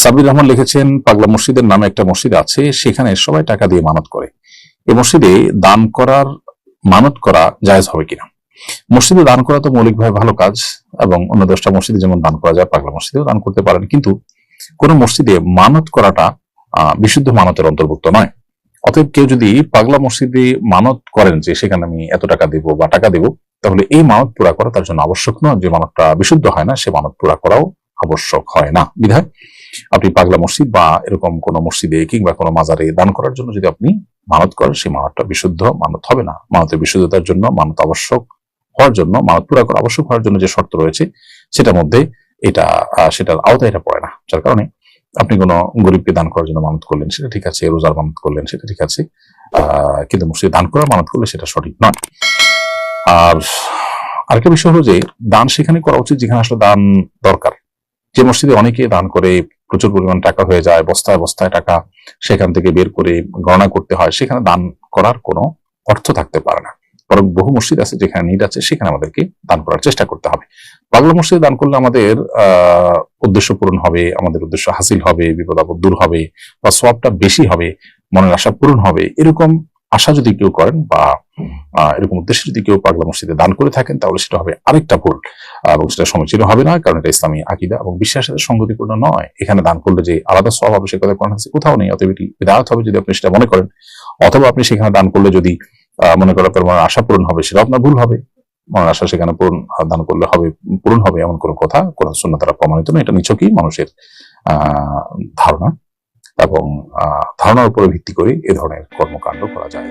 সাবির রহমান লিখেছেন, পাগলা মসজিদের নামে একটা মসজিদ আছে, সেখানে সবাই টাকা দিয়ে মানত করে। এই মসজিদে দান করার, মানত করা জায়েজ হবে কিনা? মসজিদে দান করা তো মৌলিকভাবে ভালো কাজ, এবং অন্য দশটা মসজিদে যেমন দান করা যায়, পাগলা মসজিদেও দান করতে পারেন, কিন্তু কোন মসজিদে মানত করাটা বিশুদ্ধ মানতের অন্তর্ভুক্ত নয়। অতএব কেউ যদি পাগলা মসজিদে মানত করেন যে, সেখানে আমি এত টাকা দেব বা টাকা দেব, তাহলে এই মানত পুরা করা তার জন্য আবশ্যক নয়। যে মানতটা বিশুদ্ধ হয় না, সে মানত পুরা করাও আবশ্যক হয় না। বিধায় আপনি পাগলা মসজিদ বা এরকম কোন মসজিদে কিংবা কোনো মাজারে দান করার জন্য যদি আপনি মানত করেন, সেই মানতটা বিশুদ্ধ, মানত হবে না। মানতের বিশুদ্ধতার জন্য মানত আবশ্যক হওয়ার জন্য, মানত পুরা করা আবশ্যক হওয়ার জন্য যে শর্ত রয়েছে, সেটার মধ্যে এটা সেটার আওতায় এটা পড়ে না। যার কারণে আপনি কোনো গরিবকে দান করার জন্য মানত করলেন, সেটা ঠিক আছে, রোজার মানত করলেন, সেটা ঠিক আছে কিন্তু মসজিদে দান করার মানত করলে সেটা সঠিক নয়। আর আরেকটা বিষয় হলো যে দান সেখানে করা উচিত, যেখানে আসলে দান দরকার। যে মসজিদে অনেকে দান করে, প্রচুর পরিমাণ টাকা হয়ে যায়, বস্তায় বস্তায় টাকা সেখান থেকে বের করে গণনা করতে হয়, সেখানে দান করার কোনো অর্থ থাকতে পারে না। বরং বহু মসজিদ আছে যেখানে নিড আছে, সেখানে আমাদেরকে দান করার চেষ্টা করতে হবে। পাগলা মসজিদে দান করলে আমাদের, আহ, উদ্দেশ্য পূরণ হবে, আমাদের উদ্দেশ্য হাসিল হবে, বিপদ আপদ দূর হবে বা সবটা বেশি হবে, মনের আশা পূরণ হবে, এরকম আশা যদি কেউ করেন বা এরকম উদ্দেশ্যে যদি কেউ পাগলা মসজিদে দান করে থাকেন, তাহলে সেটা হবে আরেকটা ভুল এবং সেটা সমীচীন হবে না, কারণ এটা ইসলামী আকিদা এবং বিশ্বাসের সাথে সঙ্গতিপূর্ণ নয়। এখানে দান করলে যে আলাদা সব হবে সে কথা কোরআন হাদিসে কোথাও নেই, অতএব এটি বিদাত হবে যদি আপনি সেটা মনে করেন। অথবা আপনি সেখানে দান করলে যদি মনে করেন আপনার মনের আশা পূরণ হবে সেটা আপনার ভুল হবে। মনের আশা সেখানে পূরণ দান করলে হবে, পূরণ হবে এমন কোনো কথা কোরআন শূন্য তারা প্রমাণিত নয়। এটা নিছকই মানুষের, আহ, ধারণা। এবং ধারণার উপর ভিত্তি করে এ ধরনের কর্মকাণ্ড করা যায়।